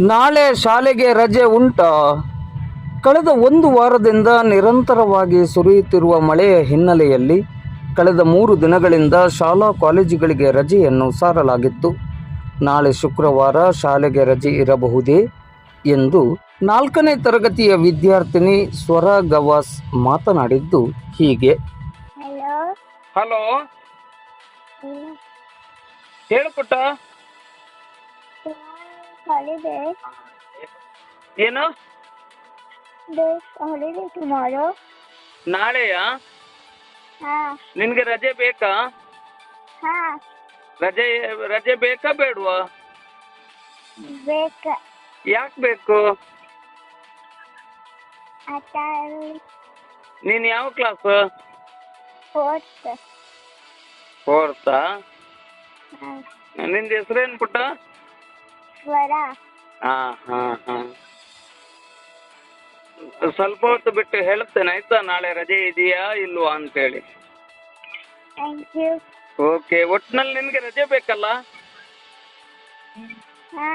ನಾಳೆ ಶಾಲೆಗೆ ರಜೆ ಉಂಟಾ. ಕಳೆದ ಒಂದು ವಾರದಿಂದ ನಿರಂತರವಾಗಿ ಸುರಿಯುತ್ತಿರುವ ಮಳೆಯ ಹಿನ್ನೆಲೆಯಲ್ಲಿ ಕಳೆದ ಮೂರು ದಿನಗಳಿಂದ ಶಾಲಾ ಕಾಲೇಜುಗಳಿಗೆ ರಜೆಯನ್ನು ಸಾರಲಾಗಿತ್ತು. ನಾಳೆ ಶುಕ್ರವಾರ ಶಾಲೆಗೆ ರಜೆ ಇರಬಹುದೇ ಎಂದು ನಾಲ್ಕನೇ ತರಗತಿಯ ವಿದ್ಯಾರ್ಥಿನಿ ಸ್ವರ ಗವಾಸ್ ಮಾತನಾಡಿದ್ದು ಹೀಗೆ. ಹಲೋ. ಹಲೋ. ಹೇಳು ಪುಟ್ಟ. ಹಾಲಿಡೇ ಏನು? ದಿಸ್ ಹಾಲಿಡೇ ಟುಮಾರೋ ನಾಳೆಯಾ? ಹಾ. ನಿನಗೆ ರಜೆ ಬೇಕಾ? ಹಾ. ರಜೆ ರಜೆ ಬೇಕಾ ಬೇಡವಾ? ಬೇಕ. ಯಾಕೆ ಬೇಕು? ಆಟ ನೀನು ಯಾವ ಕ್ಲಾಸ್ ಫೋರ್ತ್ ಫೋರ್ತಾ ನಿಂದ ಹೆಸರೇನು ಪುಟ್ಟ? ಸ್ವರ. ಹಾ ಹಾ ಹಾ. ಸ್ವಲ್ಪ ಹೊತ್ತು ಬಿಟ್ಟು ಹೇಳ್ತೇನೆ ಆಯ್ತಾ? ನಾಳೆ ರಜೆ ಇದೆಯಾ ಇಲ್ವಾ ಅಂತೇಳಿ. ಥ್ಯಾಂಕ್ ಯು ಓಕೆ ಒಟ್ನಲ್ಲಿ ನಿನ್ಗೆ ರಜೆ ಬೇಕಲ್ಲ? ಹಾ.